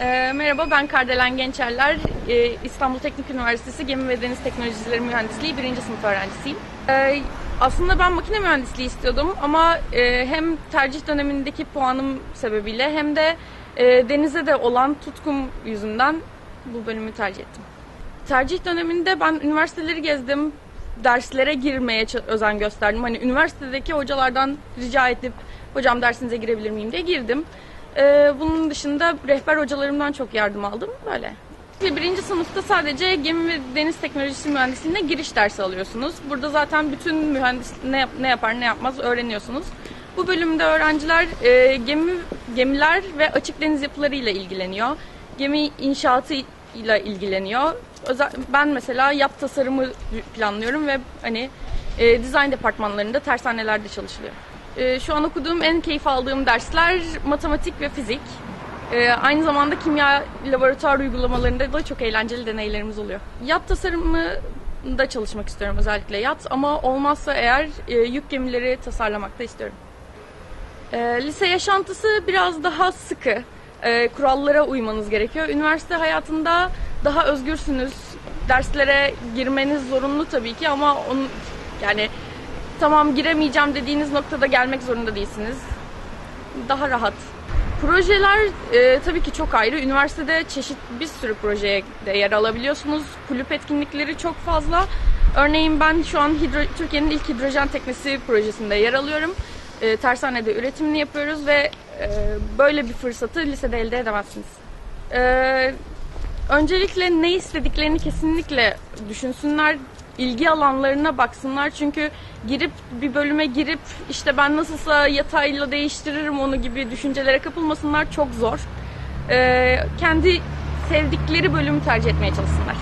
Ee, merhaba ben Kardelen Gençerler. Ee, İstanbul Teknik Üniversitesi Gemi ve Deniz Teknolojileri Mühendisliği birinci sınıf öğrencisiyim. Ee, aslında ben makine mühendisliği istiyordum ama e, hem tercih dönemindeki puanım sebebiyle hem de e, denize de olan tutkum yüzünden bu bölümü tercih ettim. Tercih döneminde ben üniversiteleri gezdim, derslere girmeye özen gösterdim. Hani üniversitedeki hocalardan rica edip hocam dersinize girebilir miyim diye girdim. Ee, bunun dışında rehber hocalarımdan çok yardım aldım böyle. Ve Birinci sınıfta sadece gemi ve deniz teknolojisi mühendisliğine giriş dersi alıyorsunuz. Burada zaten bütün mühendis ne, yap- ne yapar ne yapmaz öğreniyorsunuz. Bu bölümde öğrenciler e, gemi gemiler ve açık deniz yapılarıyla ilgileniyor. Gemi inşaatı ile ilgileniyor. Özel, ben mesela yap tasarımı planlıyorum ve hani e, dizayn departmanlarında tersanelerde çalışılıyor. E, şu an okuduğum en keyif aldığım dersler matematik ve fizik. E, aynı zamanda kimya laboratuvar uygulamalarında da çok eğlenceli deneylerimiz oluyor. Yat tasarımı da çalışmak istiyorum özellikle yat ama olmazsa eğer e, yük gemileri tasarlamak da istiyorum. E, lise yaşantısı biraz daha sıkı. Kurallara uymanız gerekiyor. Üniversite hayatında daha özgürsünüz. Derslere girmeniz zorunlu tabii ki ama onun yani tamam giremeyeceğim dediğiniz noktada gelmek zorunda değilsiniz. Daha rahat. Projeler e, tabii ki çok ayrı. Üniversitede çeşit bir sürü projeye yer alabiliyorsunuz. Kulüp etkinlikleri çok fazla. Örneğin ben şu an hidro, Türkiye'nin ilk hidrojen teknesi projesinde yer alıyorum. E, tersanede üretimini yapıyoruz ve e, böyle bir fırsatı lisede elde edemezsiniz. E, öncelikle ne istediklerini kesinlikle düşünsünler. İlgi alanlarına baksınlar. Çünkü girip bir bölüme girip işte ben nasılsa yatayla değiştiririm onu gibi düşüncelere kapılmasınlar. Çok zor. E, kendi sevdikleri bölümü tercih etmeye çalışsınlar.